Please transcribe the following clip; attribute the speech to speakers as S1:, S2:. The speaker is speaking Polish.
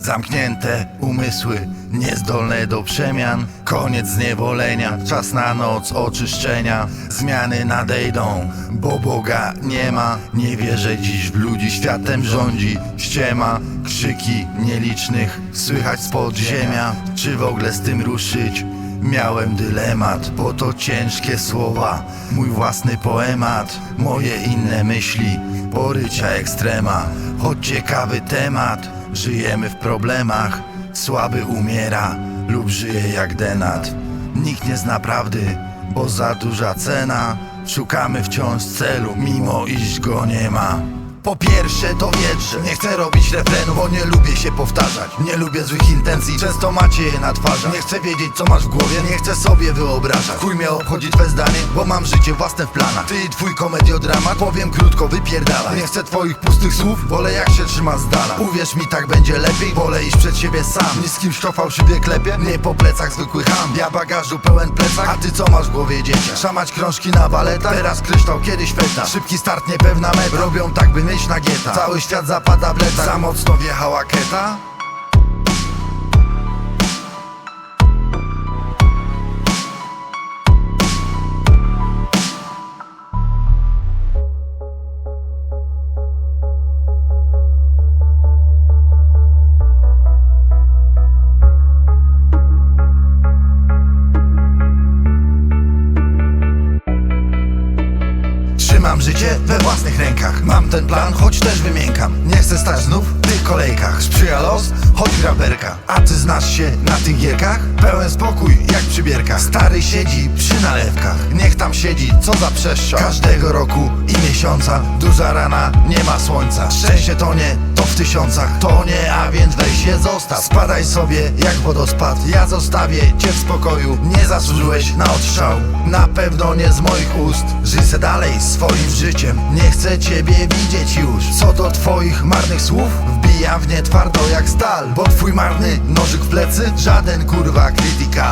S1: Zamknięte umysły, niezdolne do przemian. Koniec zniewolenia, czas na noc oczyszczenia. Zmiany nadejdą, bo Boga nie ma. Nie wierzę dziś w ludzi, światem rządzi ściema. Krzyki nielicznych, słychać z podziemia Czy w ogóle z tym ruszyć? Miałem dylemat, bo to ciężkie słowa. Mój własny poemat, moje inne myśli. Porycia ekstrema, choć ciekawy temat Żyjemy w problemach, słaby umiera Lub żyje jak denat. Nikt nie zna prawdy, bo za duża cena. Szukamy wciąż celu, mimo iż go nie ma po pierwsze to wietrze Nie chcę robić refrenu, bo nie lubię się powtarzać. Nie lubię złych intencji, często macie je na twarzach. Nie chcę wiedzieć co masz w głowie, nie chcę sobie wyobrażać. Chuj mnie obchodzi twe zdanie, bo mam życie własne w planach. Ty i twój komediodramat, powiem krótko, wypierdala Nie chcę twoich pustych słów, wolę jak się trzyma z dala. Uwierz mi, tak będzie lepiej, wolę iść przed siebie sam. Nie z kimś kto fałszywie klepie, nie po plecach zwykły ham. Ja bagażu pełen plecak, a ty co masz w głowie dzieciak? Szamać krążki na baletach, teraz kryształ, kiedyś feta. Szybki start, niepewna meta, robią tak by mieć na gieta. Cały świat zapada w letach, za mocno wjechała keta Trzymam życie we własnych rękach. Mam ten plan, choć też wymiękam. Nie chcę stać znów w tych kolejkach. Sprzyja los, choć graberka A ty znasz się na tych gierkach? Pełen spokój, jak przy bierkach. Stary siedzi przy nalewkach. Niech tam siedzi, co za przestrzał Każdego roku i miesiąca Duża rana, nie ma słońca. Szczęście to nie, to w tysiącach To nie, a więc weź się zostaw. Spadaj sobie jak wodospad. Ja zostawię cię w spokoju. Nie zasłużyłeś na odstrzał. Na pewno nie z moich ust. Żyj se dalej swoim życiem. Nie chcę ciebie widzieć już. Co do twoich marnych słów Wbijam w nie twardo jak stal. Bo twój marny nożyk w plecy Żaden kurwa Pa!